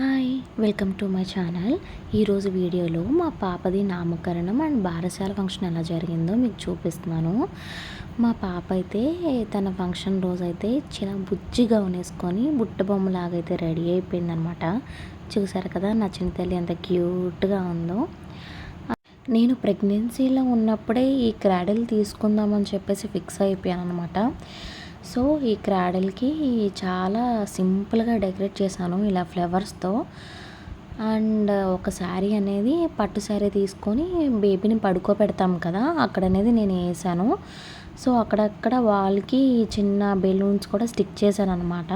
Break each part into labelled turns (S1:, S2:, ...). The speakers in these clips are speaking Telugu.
S1: Hi welcome to my channel. ఈరోజు వీడియోలో మా పాపది నామకరణం అండ్ బారసాల ఫంక్షన్ ఎలా జరిగిందో మీకు చూపిస్తున్నాను. మా పాప అయితే తన ఫంక్షన్ రోజు అయితే చిన్న బుజ్జిగా ఉనేసుకొని బుట్ట బొమ్మలాగా అయితే రెడీ అయిపోయిందనమాట. చూసారు కదా నా చిన్న తల్లి ఎంత క్యూట్గా ఉందో. నేను ప్రెగ్నెన్సీలో ఉన్నప్పుడే ఈ క్రాడల్ తీసుకుందామని చెప్పేసి ఫిక్స్ అయిపోయాను అనమాట సో ఈ క్రాడల్కి చాలా సింపుల్గా డెకరేట్ చేశాను ఇలా ఫ్లవర్స్తో. అండ్ ఒక శారీ అనేది పట్టు శారీ తీసుకొని బేబీని పడుకోబెడతాం కదా అక్కడ అనేది నేను వేసాను సో అక్కడక్కడ వాల్కి చిన్న బెలూన్స్ కూడా స్టిక్ చేశాను అనమాట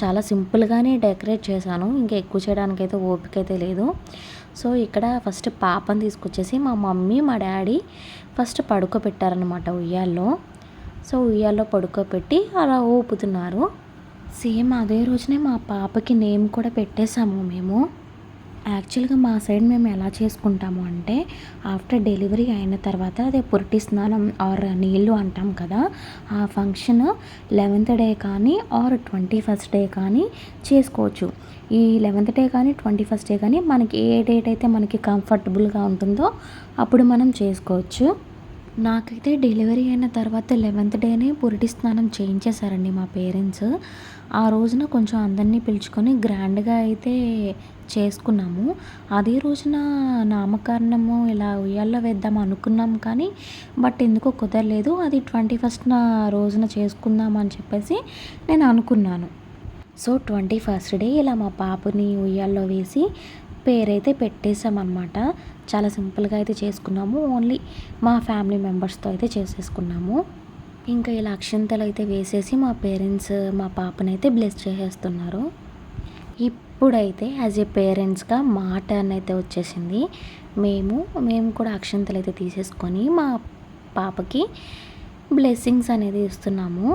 S1: చాలా సింపుల్గానే డెకరేట్ చేశాను ఇంకా ఎక్కువ చేయడానికి అయితే ఓపిక అయితే లేదు. సో ఇక్కడ ఫస్ట్ పాపని తీసుకొచ్చేసి మా మమ్మీ మా డాడీ ఫస్ట్ పడుకోబెట్టారనమాట ఉయ్యాల్లో. సో ఉయ్యాల్లో పడుకోబెట్టి అలా ఊపుతున్నారు. సేమ్ అదే రోజునే మా పాపకి నేమ్ కూడా పెట్టేశాము మేము. యాక్చువల్గా మా సైడ్ మేము ఎలా చేసుకుంటాము అంటే ఆఫ్టర్ డెలివరీ అయిన తర్వాత అదే పురిటి స్నానం ఆర్ నీళ్ళు అంటాం కదా ఆ ఫంక్షన్ లెవెన్త్ డే కానీ ఆర్ ట్వంటీ ఫస్ట్ డే కానీ చేసుకోవచ్చు. ఈ లెవెన్త్ డే కానీ ట్వంటీ ఫస్ట్ డే కానీ మనకి ఏ డేట్ అయితే మనకి కంఫర్టబుల్గా ఉంటుందో అప్పుడు మనం చేసుకోవచ్చు. నాకైతే డెలివరీ అయిన తర్వాత లెవెన్త్ డేనే పురిటి స్నానం చేయించేశారండి మా పేరెంట్స్. ఆ రోజున కొంచెం అందరినీ పిలుచుకొని గ్రాండ్గా అయితే చేసుకున్నాము. అదే రోజున నామకరణము ఇలా ఉయ్యాల్లో వేద్దాం అనుకున్నాం కానీ బట్ ఎందుకో కుదరలేదు. అది ట్వంటీ ఫస్ట్ రోజున చేసుకుందాం అని చెప్పేసి నేను అనుకున్నాను. సో ట్వంటీ ఫస్ట్ డే ఇలా మా పాపని ఉయ్యాల్లో వేసి పేరైతే పెట్టేసామన్నమాట చాలా సింపుల్గా అయితే చేసుకున్నాము. ఓన్లీ మా ఫ్యామిలీ మెంబర్స్తో అయితే చేసేసుకున్నాము. ఇంకా ఇలా అక్షంతలు అయితే వేసేసి మా పేరెంట్స్ మా పాపనైతే బ్లెస్ చేసేస్తున్నారు. ఇప్పుడైతే యాజ్ ఏ పేరెంట్స్గా మా టర్న్ అయితే వచ్చేసింది. మేము మేము కూడా అక్షంతలు అయితే తీసేసుకొని మా పాపకి బ్లెస్సింగ్స్ అనేది ఇస్తున్నాము.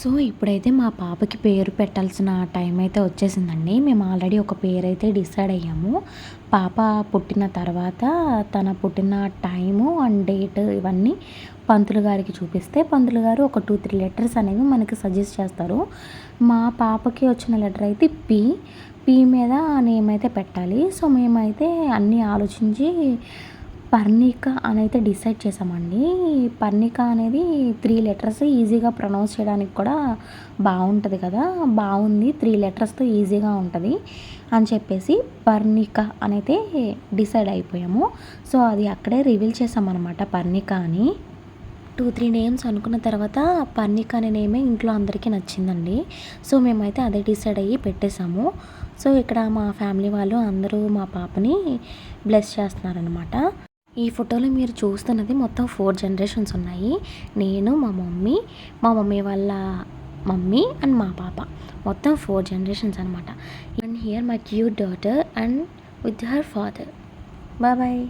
S1: సో ఇప్పుడైతే మా పాపకి పేరు పెట్టాల్సిన టైం అయితే వచ్చేసిందండి. మేము ఆల్రెడీ ఒక పేరు అయితే డిసైడ్ అయ్యాము. పాప పుట్టిన తర్వాత తన పుట్టిన టైము అండ్ డేట్ ఇవన్నీ పంతులు గారికి చూపిస్తే పంతులు గారు ఒక టూ త్రీ లెటర్స్ అనేవి మనకి సజెస్ట్ చేస్తారు. మా పాపకి వచ్చిన లెటర్ అయితే పి. పి మీద నేమ్ అయితే పెట్టాలి. సో మేమైతే అన్నీ ఆలోచించి పర్ణిక అని అయితే డిసైడ్ చేసామండి పర్ణిక అనేది త్రీ లెటర్స్ ఈజీగా ప్రొనౌన్స్ చేయడానికి కూడా బాగుంటుంది కదా. బాగుంది త్రీ లెటర్స్తో ఈజీగా ఉంటుంది అని చెప్పేసి పర్ణిక అనైతే డిసైడ్ అయిపోయాము. సో అది అక్కడే రివీల్ చేసామన్నమాట పర్ణిక అని. టూ త్రీ నేమ్స్ అనుకున్న తర్వాత పర్ణిక అనే నేమే ఇంట్లో అందరికీ నచ్చిందండి. సో మేమైతే అదే డిసైడ్ అయ్యి పెట్టేశాము. సో ఇక్కడ మా ఫ్యామిలీ వాళ్ళు అందరూ మా పాపని బ్లెస్ చేస్తున్నారనమాట ఈ ఫోటోలో మీరు చూస్తున్నది మొత్తం ఫోర్ జనరేషన్స్ ఉన్నాయి. నేను మా మమ్మీ మా మమ్మీ వాళ్ళ మమ్మీ అండ్ మా పాప. మొత్తం ఫోర్ జనరేషన్స్ అనమాట and here my cute daughter and with her father. Bye bye.